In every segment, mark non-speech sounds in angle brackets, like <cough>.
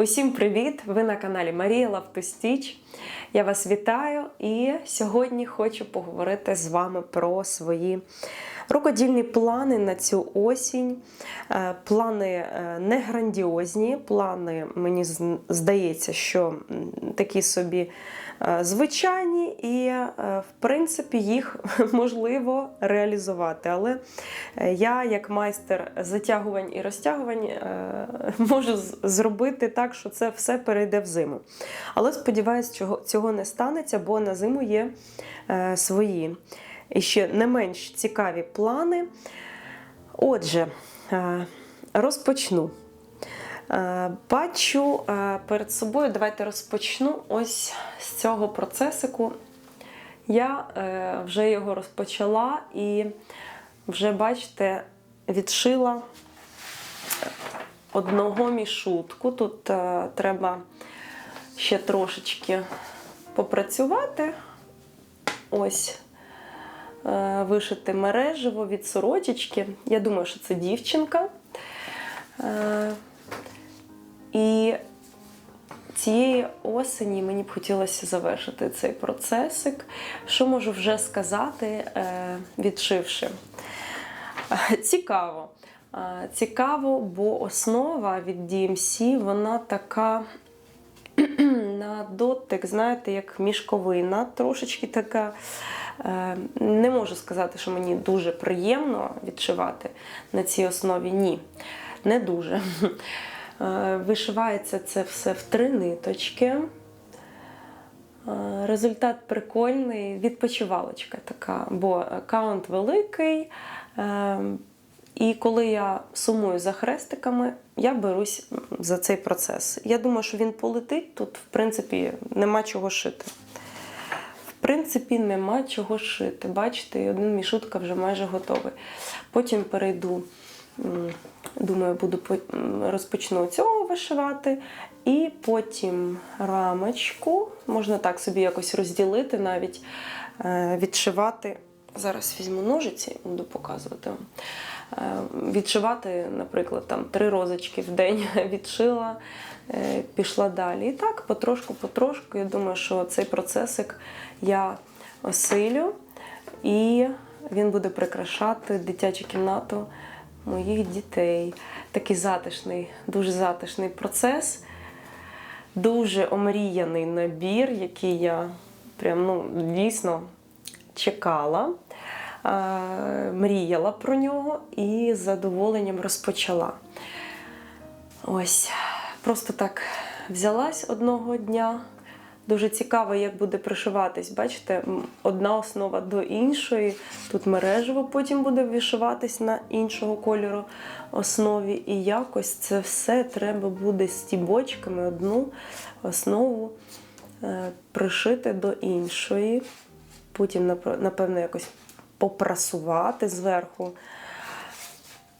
Усім привіт! Ви на каналі Марія Лавтостіч. Я вас вітаю і сьогодні хочу поговорити з вами про свої рукодільні плани на цю осінь. Е, Плани е, не грандіозні, плани, мені здається, що такі собі е, звичайні, і в принципі їх <laughs> можливо реалізувати. Але я, як майстер затягувань і розтягувань, <laughs> можу зробити так, що це все перейде в зиму. Але сподіваюся, цього, не станеться, бо на зиму є свої і ще не менш цікаві плани. Отже, е, розпочну. Е, Бачу е, перед собою, давайте розпочну ось з цього процесику. Я вже його розпочала і вже, бачите, відшила одного мішутку. Тут треба ще трошечки попрацювати. Ось вишити мережево від сорочечки. Я думаю, що це дівчинка. Е, і цієї осені мені б хотілося завершити цей процесик. Що можу вже сказати, е, відшивши? Е, Цікаво. Е, Цікаво, бо основа від DMC, вона така <clears throat> на дотик, знаєте, як мішковина, трошечки така. Е, Не можу сказати, що мені дуже приємно відшивати на цій основі. Ні, не дуже. Е, Вишивається це все в три ниточки. Е, Результат прикольний, відпочивалочка така, бо аккаунт великий. І коли я сумую за хрестиками, я берусь за цей процес. Я думаю, що він полетить тут, в принципі, нема чого шити. Принципі, нема чого шити. Бачите, один мішутка вже майже готовий. Потім перейду, думаю, буду розпочну цього вишивати. І потім рамочку, можна так собі якось розділити, навіть е, відшивати. Зараз візьму ножиці, буду показувати вам. Е, Відшивати, наприклад, там три розочки в день <laughs> відшила, пішла далі. І так, потрошку, потрошку. Я думаю, що цей процесик я осилю, і він буде прикрашати дитячу кімнату моїх дітей. Такий затишний, дуже затишний процес. Дуже омріяний набір, який я прям ну, дійсно чекала, е, мріяла про нього і з задоволенням розпочала. Ось, просто так взялась одного дня. Дуже цікаво, як буде пришиватись. Бачите, одна основа до іншої. Тут мережево потім буде вишиватись на іншого кольору основі. І якось це все треба буде стібочками одну основу е, пришити до іншої. Потім, напевно, якось попрасувати зверху.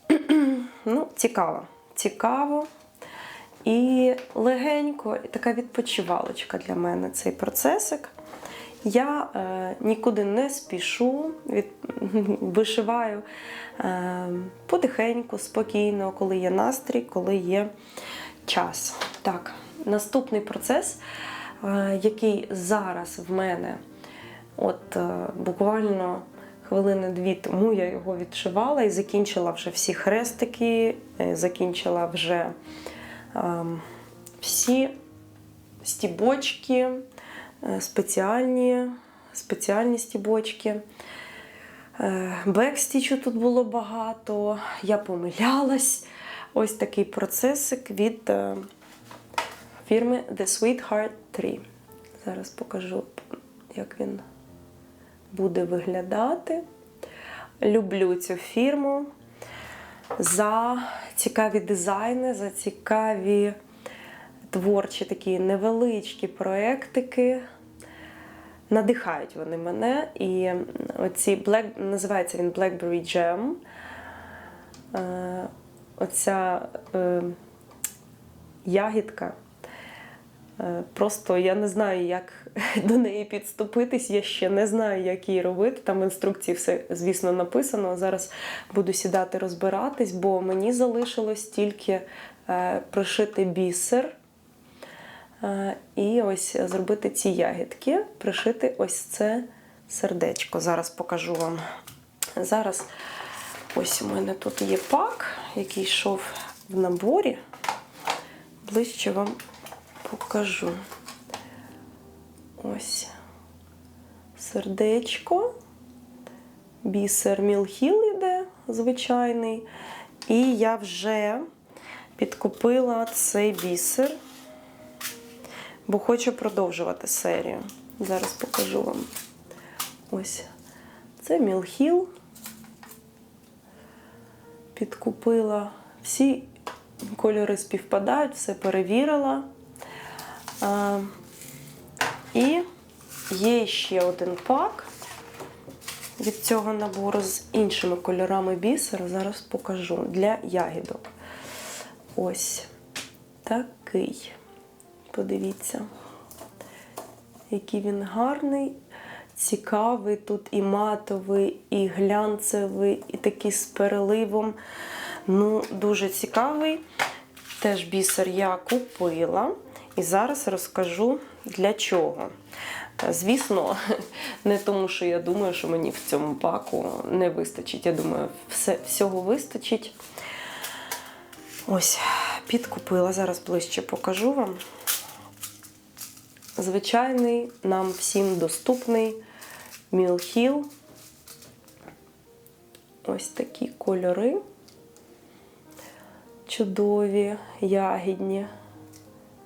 <clears throat> Ну, цікаво. Цікаво. І легенько, така відпочивалочка для мене цей процесик. Я е, нікуди не спішу, від, <laughs> вишиваю е, потихеньку, спокійно, коли є настрій, коли є час. Так, наступний процес, е, який зараз в мене, от е, буквально хвилини-дві тому я його відшивала і закінчила вже всі хрестики, е, закінчила вже всі стібочки, е, спеціальні, спеціальні стібочки. Е, Бекстічу тут було багато, я помилялась. Ось такий процесик від е, фірми The Sweetheart 3. Зараз покажу, як він буде виглядати. Люблю цю фірму за цікаві дизайни, за цікаві творчі такі невеличкі проєктики. Надихають вони мене. І оці Black, називається він Blackberry Jam. Е, Оця е, ягідка. Е, Просто я не знаю, як <laughs> до неї підступитись. Я ще не знаю, як її робити. Там в інструкції все, звісно, написано. Зараз буду сідати розбиратись, бо мені залишилось тільки е, пришити бісер Е, І ось зробити ці ягідки, пришити ось це сердечко. Зараз покажу вам. Зараз ось у мене тут є пак, який йшов в наборі. Ближче вам покажу. Ось сердечко, бісер Мілхіл іде звичайний. І я вже підкупила цей бісер, бо хочу продовжувати серію. Зараз покажу вам. Ось це Мілхіл. Підкупила всі кольори співпадають, все перевірила. І є ще один пак від цього набору з іншими кольорами бісера. Зараз покажу для ягідок. Ось такий. Подивіться, який він гарний, цікавий. Тут і матовий, і глянцевий, і такий з переливом. Ну, дуже цікавий. Теж бісер я купила. І зараз розкажу для чого. Звісно, <laughs> не тому, що я думаю, що мені в цьому паку не вистачить. Я думаю, все, всього вистачить. Ось, підкупила, зараз ближче покажу вам. Звичайний, нам всім доступний Мілхіл. Ось такі кольори. Чудові, ягідні,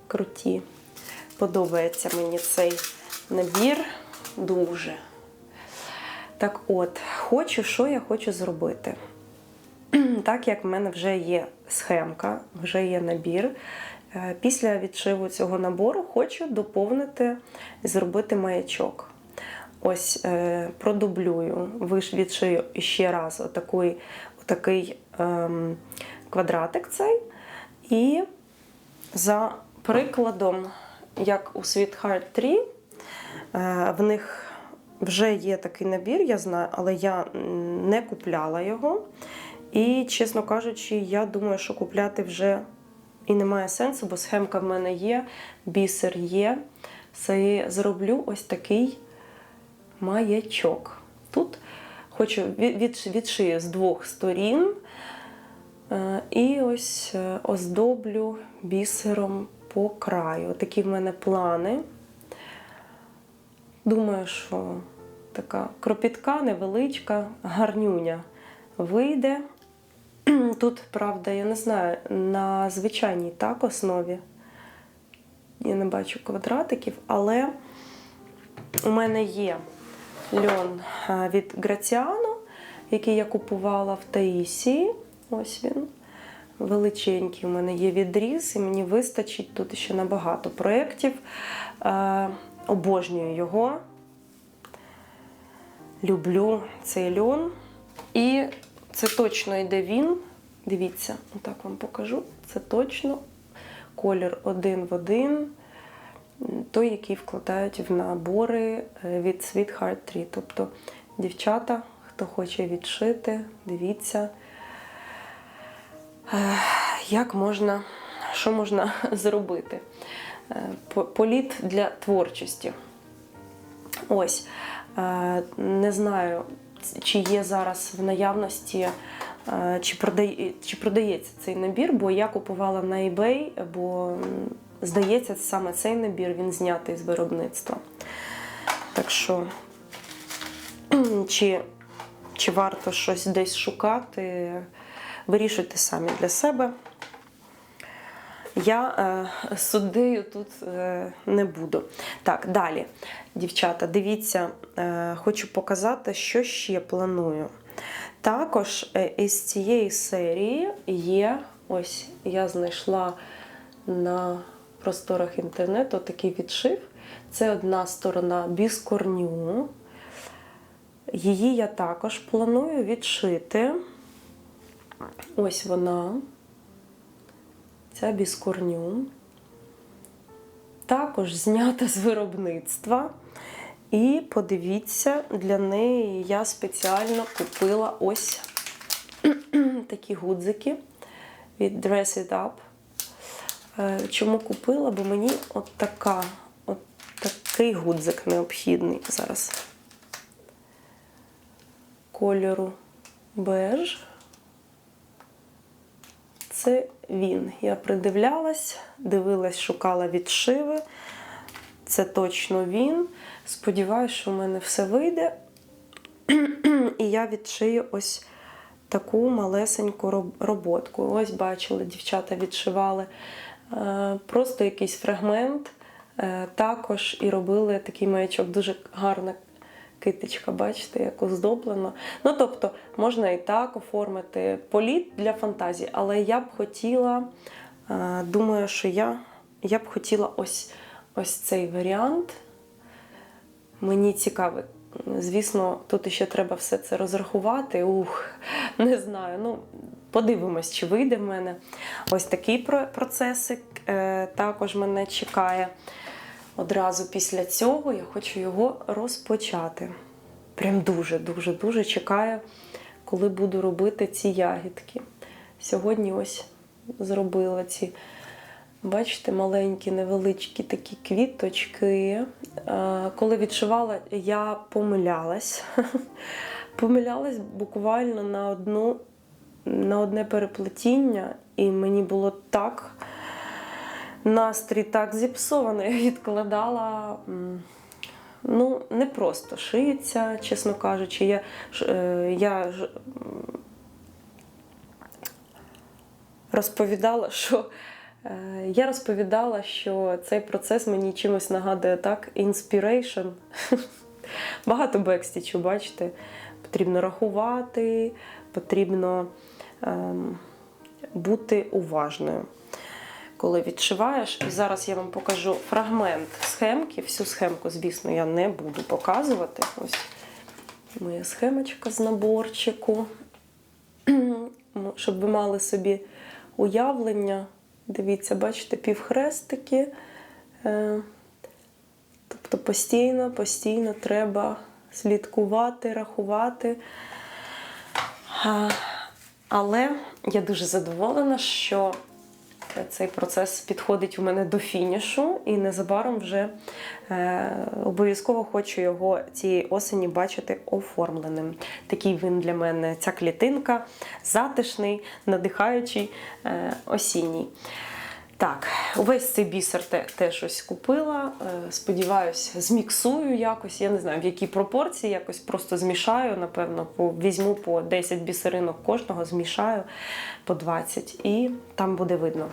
круті. Подобається мені цей набір дуже. Так от, хочу, що я хочу зробити. <clears throat> Так як в мене вже є схемка, вже є набір. е, Після відшиву цього набору хочу доповнити і зробити маячок. Ось е, продублюю, відшию ще раз отакий, отакий ем, квадратик цей. І за прикладом, як у Sweetheart 3, е, в них вже є такий набір, я знаю, але я не купляла його. І, чесно кажучи, я думаю, що купляти вже і немає сенсу, бо схемка в мене є, бісер є. І зроблю ось такий маячок. Тут хочу від, від, відшию з двох сторін. Е, І ось е, оздоблю бісером по краю. Такі в мене плани. Думаю, що така кропітка, невеличка, гарнюня вийде. <clears throat> Тут, правда, я не знаю, на звичайній так основі. Я не бачу квадратиків, але у мене є льон від Граціано, який я купувала в Таїсії. Ось він. Величенький у мене є відріз, і мені вистачить тут ще на багато проєктів. Е, обожнюю його. Люблю цей льон. І це точно йде він. Дивіться, отак вам покажу. Це точно колір один в один, той, який вкладають в набори е, від Sweetheart 3. Тобто, дівчата, хто хоче відшити, дивіться, як можна, що можна <laughs> зробити. Е, Політ для творчості. Ось. Е, Не знаю, чи є зараз в наявності, е, чи, продає, чи продається цей набір, бо я купувала на eBay, бо здається, саме цей набір він знятий з виробництва. Так що, <clears throat> чи, чи варто щось десь шукати, вирішуйте самі для себе. Я е, суддею тут е, не буду. Так, далі, дівчата, дивіться, е, хочу показати, що ще планую. Також е, із цієї серії є, ось я знайшла на просторах інтернету такий відшив. Це одна сторона біскорню. Її я також планую відшити. Ось вона. Ця біскорню. Також знята з виробництва. І подивіться, для неї я спеціально купила ось <clears throat> такі гудзики від Dress It Up. Е, Чому купила? Бо мені от така, от такий гудзик необхідний зараз. Кольору беж. Це він. Я придивлялась, дивилась, шукала відшиви. Це точно він. Сподіваюсь, що в мене все вийде. <clears throat> І я відшию ось таку малесеньку роботку. Ось бачили, дівчата відшивали е, просто якийсь фрагмент. Е, Також і робили такий маячок, дуже гарна китичка, бачите, як оздоблено. Ну, тобто, можна і так оформити політ для фантазії, але я б хотіла, е, думаю, що я, я б хотіла ось, ось цей варіант. Мені цікаво. Звісно, тут ще треба все це розрахувати. Ух, не знаю. Ну, подивимось, чи вийде в мене. Ось такий процесик е, також мене чекає. Одразу після цього я хочу його розпочати. Прям дуже, дуже, дуже чекаю, коли буду робити ці ягідки. Сьогодні ось зробила ці Бачите, маленькі, невеличкі такі квіточки. Коли відшивала, я помилялась. <laughs> Помилялась буквально на одну, на одне переплетіння, і мені було так настрій так зіпсований. Я відкладала. Ну, не просто шиється, чесно кажучи. Я, е, я розповідала, що Е, Я розповідала, що цей процес мені чимось нагадує так, inspiration. Багато бекстічу, бачите, потрібно рахувати, потрібно ем, бути уважною. Коли відшиваєш, і зараз я вам покажу фрагмент схемки. Всю схемку, звісно, я не буду показувати. Ось моя схемочка з наборчику. <clears throat> Щоб ви мали собі уявлення. Дивіться, бачите, півхрестики. Е, Тобто постійно, постійно треба слідкувати, рахувати. Але я дуже задоволена, що цей процес підходить у мене до фінішу, і незабаром вже е, обов'язково хочу його цієї осені бачити оформленим. Такий він для мене, ця клітинка, затишний, надихаючий, е, осінній. Так, увесь цей бісер те- теж ось купила. Е, Сподіваюсь, зміксую якось. Я не знаю, в якій пропорції, якось просто змішаю, напевно, по, візьму по 10 бісеринок кожного, змішаю по 20 і там буде видно.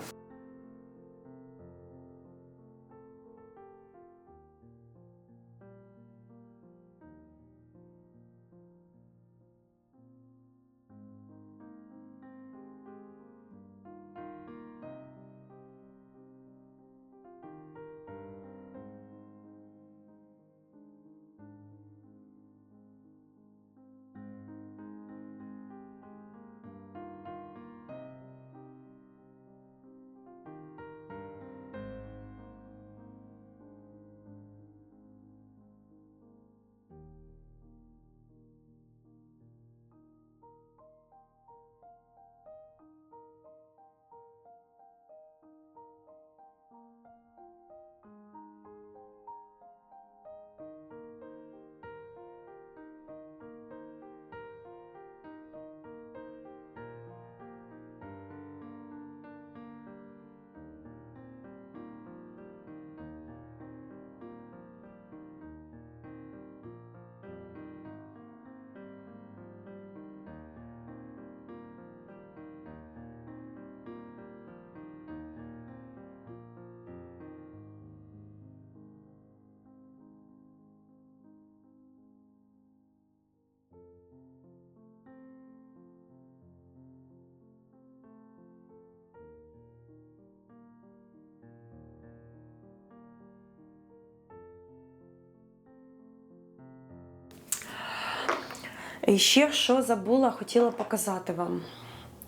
І ще що забула, хотіла показати вам.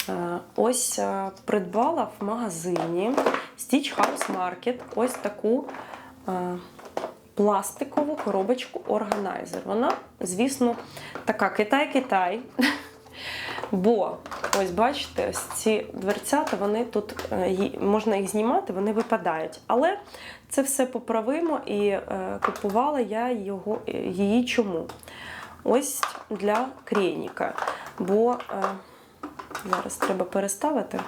Е, Ось е, придбала в магазині Stitch House Market ось таку е, пластикову коробочку органайзер. Вона, звісно, така Китай-Китай. <laughs> Бо ось бачите, ось ці дверцята, вони тут можна їх знімати, вони випадають. Але це все поправимо і купувала я його, її чому? Ось для крейніка. Бо е, зараз треба переставити.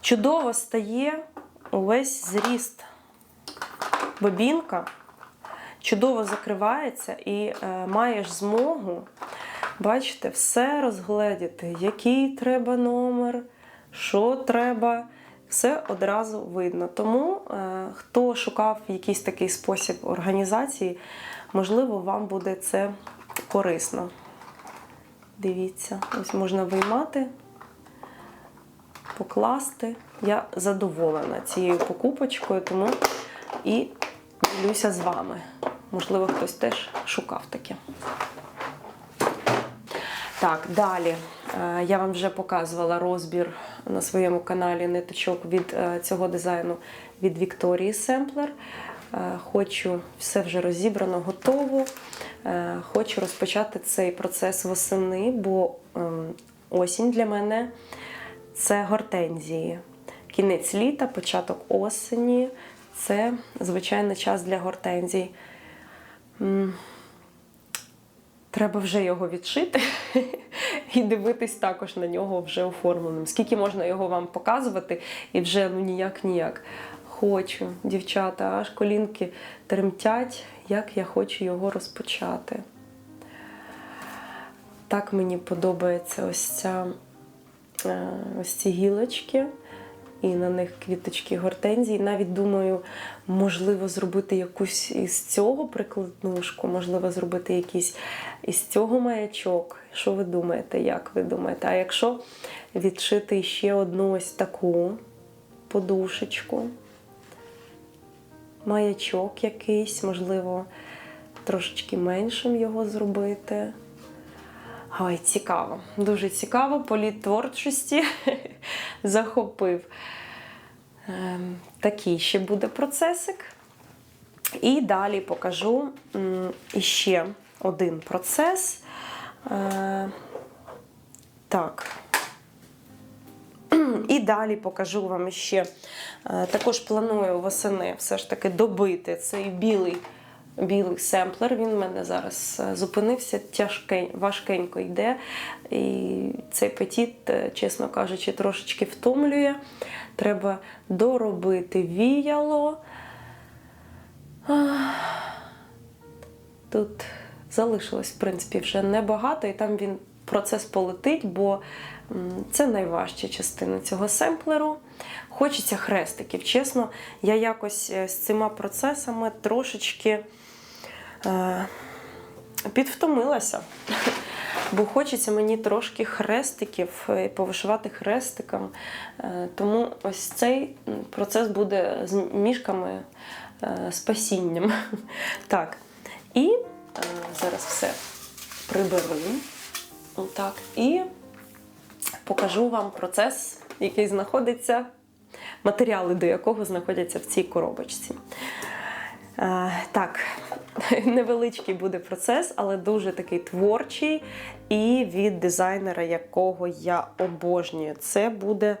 Чудово стає увесь зріст бобінка, чудово закривається і е, маєш змогу, бачите, все розгледіти, який треба номер, що треба. Все одразу видно. Тому е, хто шукав якийсь такий спосіб організації, можливо, вам буде це корисно. Дивіться, ось можна виймати, покласти. Я задоволена цією покупочкою, тому і ділюся з вами. Можливо, хтось теж шукав таке. Так, далі. Е, Я вам вже показувала розбір на своєму каналі ниточок від е, цього дизайну від Вікторії Семплер. Е, Хочу все вже розібрано, готово. Е, Хочу розпочати цей процес восени, бо ем, осінь для мене це гортензії. Кінець літа, початок осені це звичайно час для гортензій. Треба вже його відшити <laughs> і дивитись також на нього вже оформленим. Скільки можна його вам показувати, і вже ну ніяк ніяк. Хочу, дівчата, аж колінки тремтять, як я хочу його розпочати. Так мені подобається ось ця е, ось ці гілочки, і на них квіточки гортензії. Навіть думаю, можливо, зробити якусь із цього прикладнушку, можливо, зробити якийсь із цього маячок. Що ви думаєте? Як ви думаєте? А якщо відшити ще одну ось таку подушечку, маячок якийсь, можливо, трошечки меншим його зробити. Ой, цікаво, дуже цікаво. Політ творчості <laughs> захопив. Ем, Такий ще буде процесик. І далі покажу м, іще один процес. Е, Так. І далі покажу вам ще. Е, Також планую восени все ж таки добити цей білий, білий семплер. Він в мене зараз е, зупинився, тяжкень, важкенько йде. І цей петіт, е, чесно кажучи, трошечки втомлює. Треба доробити віяло. Тут залишилось, в принципі, вже небагато, і там він процес полетить, бо це найважча частина цього семплеру. Хочеться хрестиків. Чесно, я якось е, з цими процесами трошечки е, підвтомилася. <laughs> Бо хочеться мені трошки хрестиків, е, повишивати хрестиком. Е, Тому ось цей процес буде з мішками е, спасінням. <laughs> Так. І е, зараз все приберу. Так. І покажу вам процес, який знаходиться, матеріали до якого знаходяться в цій коробочці. Е, Так, <laughs> невеличкий буде процес, але дуже такий творчий і від дизайнера, якого я обожнюю. Це буде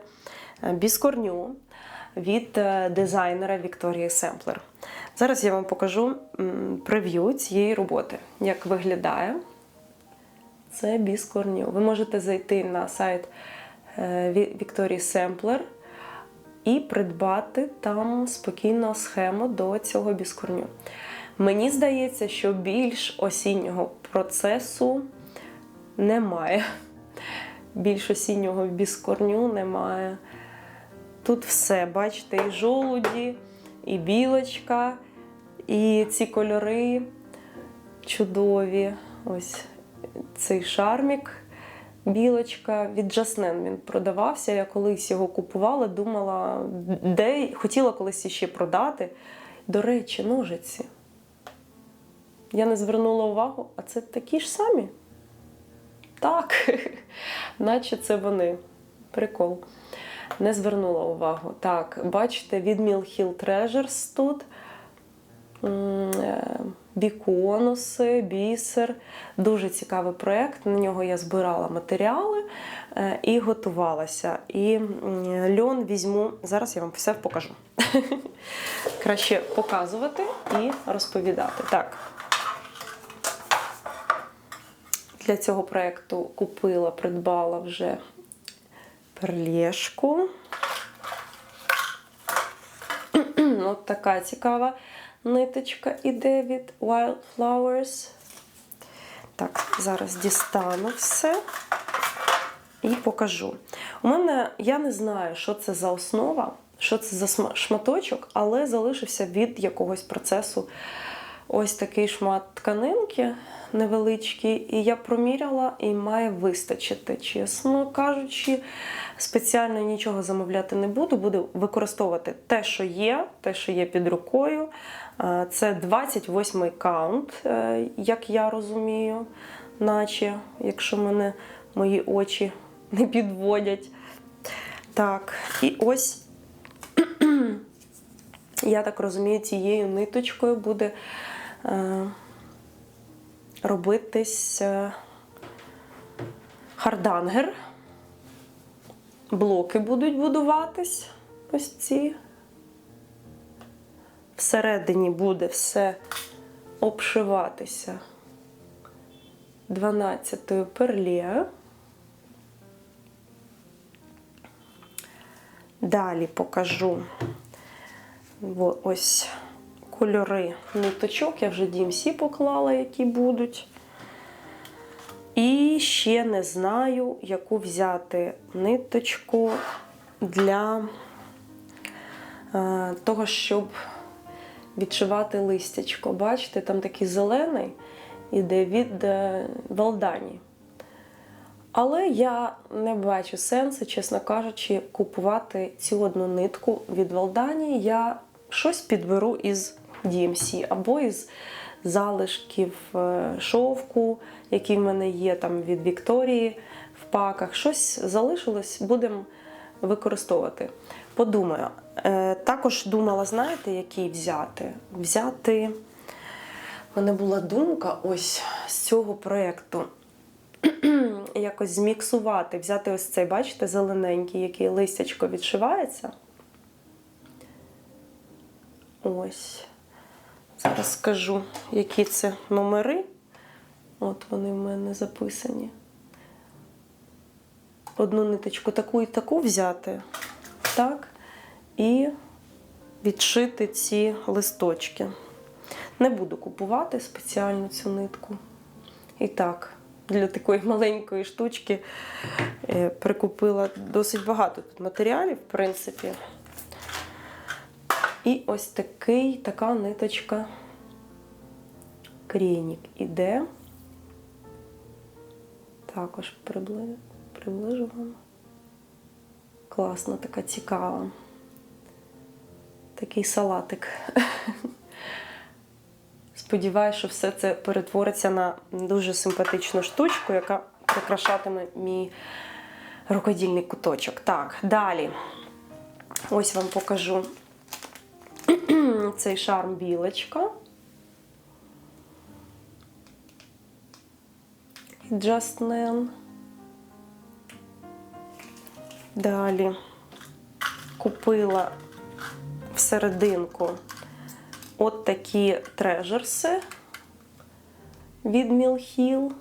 е, біскорню від е, дизайнера Вікторії Семплер. Зараз я вам покажу прев'ю цієї роботи, як виглядає. Це біскорню. Ви можете зайти на сайт е, Вікторії Семплер і придбати там спокійно схему до цього біскорню. Мені здається, що більш осіннього процесу немає. Більш осіннього біскорню немає. Тут все, бачите, і жолуді, і білочка, і ці кольори чудові. Ось цей шармік, білочка. Від Жаснен він продавався. Я колись його купувала, думала, де хотіла колись іще продати. До речі, ножиці. Я не звернула увагу, а це такі ж самі. Так, <laughs> наче це вони. Прикол. Не звернула увагу. Так, бачите, від Mill Hill Treasures тут біконуси, бісер. Дуже цікавий проєкт. На нього я збирала матеріали е, і готувалася. І льон візьму. Зараз я вам все покажу. <laughs> Краще показувати і розповідати. Так. Для цього проєкту купила, придбала вже перлєшку. <clears throat> От така цікава ниточка іде від Wildflowers. Так, зараз дістану все і покажу. У мене я не знаю, що це за основа, що це за шматочок, але залишився від якогось процесу ось такий шмат тканинки невеличкий. І я проміряла і має вистачити. Чесно кажучи, спеціально нічого замовляти не буду. Буду використовувати те, що є, те, що є під рукою. Е, Це 28-й каунт, е, як я розумію, наче, якщо мене мої очі <laughs> не підводять. Так, і ось <clears throat> я так розумію, цією ниточкою буде е, робитись хардангер. Блоки будуть будуватись. Ось ці. Всередині буде все обшиватися 12-ю перлею. Далі покажу ось кольори ниточок. Я вже DMC поклала, які будуть. І ще не знаю, яку взяти ниточку для е, того, щоб відшивати листячко. Бачите, там такий зелений іде від е, Валдані. Але я не бачу сенсу, чесно кажучи, купувати цю одну нитку від Валдані. Я щось підберу із DMC або із залишків е, шовку, який в мене є там від Вікторії в паках. Щось залишилось, будемо використовувати. Подумаю. Е, Також думала, знаєте, який взяти? Взяти. У мене була думка ось з цього проєкту <clears throat> якось зміксувати, взяти ось цей, бачите, зелененький, який листячко відшивається. Ось. Зараз скажу, які це номери. От вони в мене записані. Одну ниточку таку і таку взяти. Так. І відшити ці листочки. Не буду купувати спеціально цю нитку. І так, для такої маленької штучки е, прикупила досить багато тут матеріалів, в принципі. І ось такий, така ниточка крінік іде. Також прибли- приближу вам. Класна, така цікава. Такий салатик. Сподіваюся, що все це перетвориться на дуже симпатичну штучку, яка прикрашатиме мій рукодільний куточок. Так, далі. Ось вам покажу цей шарм білочка. Nan. Далі купила всерединку от такі трежерси від Мілхіл.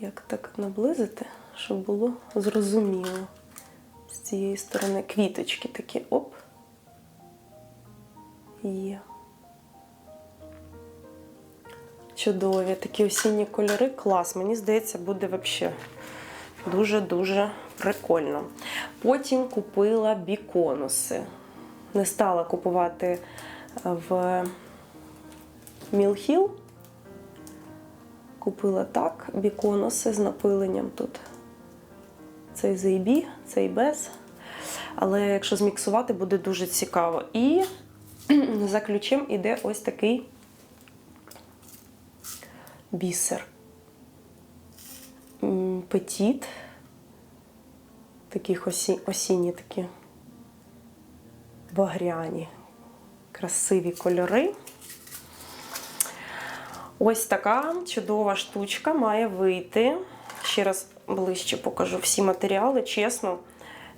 Як так наблизити, щоб було зрозуміло. З цієї сторони квіточки такі оп. Є. Чудові такі осінні кольори. Клас. Мені здається, буде взагалі дуже-дуже прикольно. Потім купила біконуси. Не стала купувати в Мілхіл. Купила так, біконуси з напиленням тут. Цей з AB, цей без. Але якщо зміксувати, буде дуже цікаво. І <clears throat> за ключем іде ось такий бісер. Петіт. Таких осі... осінні такі багряні. красиві кольори. Ось така чудова штучка має вийти. Ще раз ближче покажу всі матеріали. Чесно,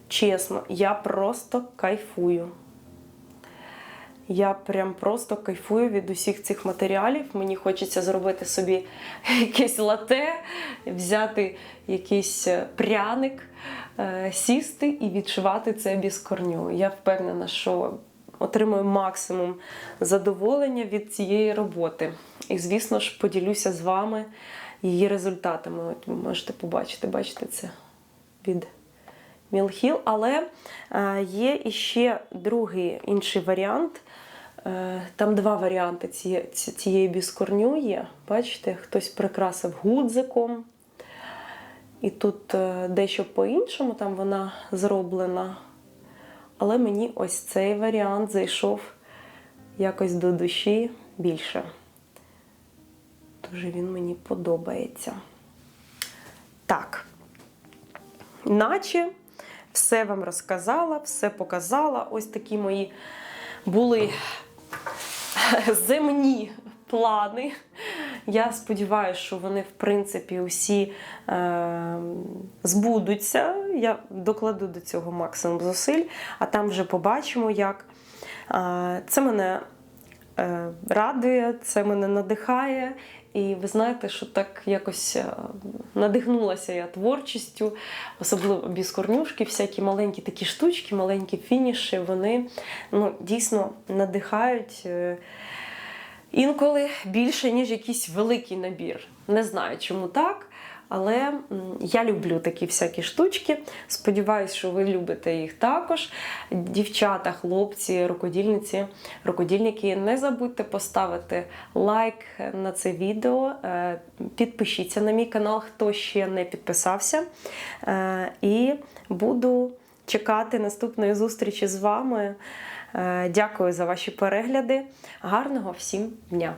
чесно, я просто кайфую. Я прям просто кайфую від усіх цих матеріалів. Мені хочеться зробити собі <laughs> якесь лате, взяти якийсь е, пряник, е, сісти і відшивати це без корню. Я впевнена, що отримую максимум задоволення від цієї роботи. І, звісно ж, поділюся з вами її результатами. От ви можете побачити, бачите це від Мілхіл. Але е, є іще другий інший варіант. Е, Там два варіанти цієї, біскорню є. Бачите, хтось прикрасив гудзиком. І тут е, дещо по-іншому там вона зроблена. Але мені ось цей варіант зайшов якось до душі більше. Дуже він мені подобається. Так. Наче все вам розказала, все показала. Ось такі мої були земні плани. Я сподіваюся, що вони, в принципі, усі е, збудуться. Я докладу до цього максимум зусиль, а там вже побачимо, як. Е, це мене радує, це мене надихає. І ви знаєте, що так якось е, надихнулася я творчістю, особливо біскорнюшки, всякі маленькі такі штучки, маленькі фініші, вони ну, дійсно надихають. е, Інколи більше, ніж якийсь великий набір. Не знаю, чому так. Але я люблю такі всякі штучки. Сподіваюсь, що ви любите їх також. Дівчата, хлопці, рукодільниці, рукодільники, не забудьте поставити лайк на це відео. Е, Підпишіться на мій канал, хто ще не підписався. Е, І буду чекати наступної зустрічі з вами. Е, Дякую за ваші перегляди. Гарного всім дня!